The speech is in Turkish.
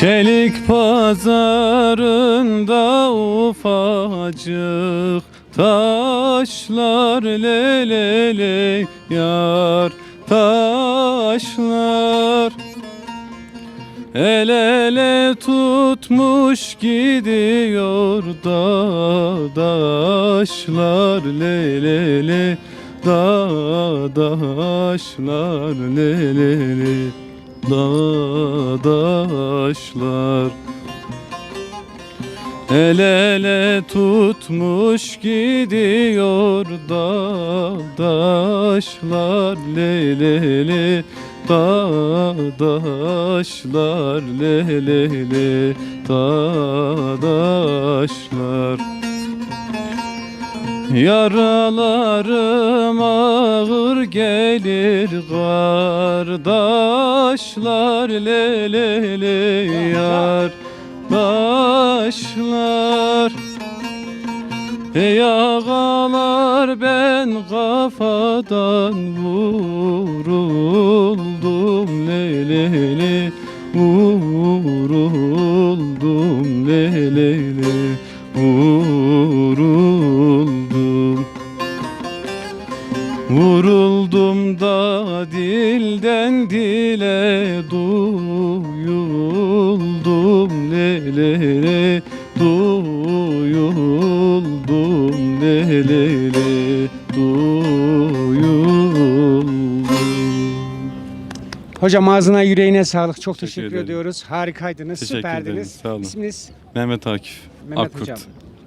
Çelik pazarında ufacık taşlar le le yar taşlar. El ele tutmuş gidiyor dağdaşlar le le le dağdaşlar. le le le dağdaşlar El ele tutmuş gidiyor dağdaşlar le le le dağdaşlar le le le dağdaşlar Yaralarım ağır gelir kardeşler le le yar Daşlar Ey ağalar ben kafadan vuruldum le le le Vuruldum le le Vuruldum Vuruldum da dilden dile duyuldum le le le duyuldum le le le duyuldum Hocam ağzına yüreğine sağlık. Çok Teşekkür teşekkür, ederim. ediyoruz. Harikaydınız, Teşekkür süperdiniz. ederim, sağ olun. İsminiz Mehmet Akif Mehmet Akkurt. Hocam.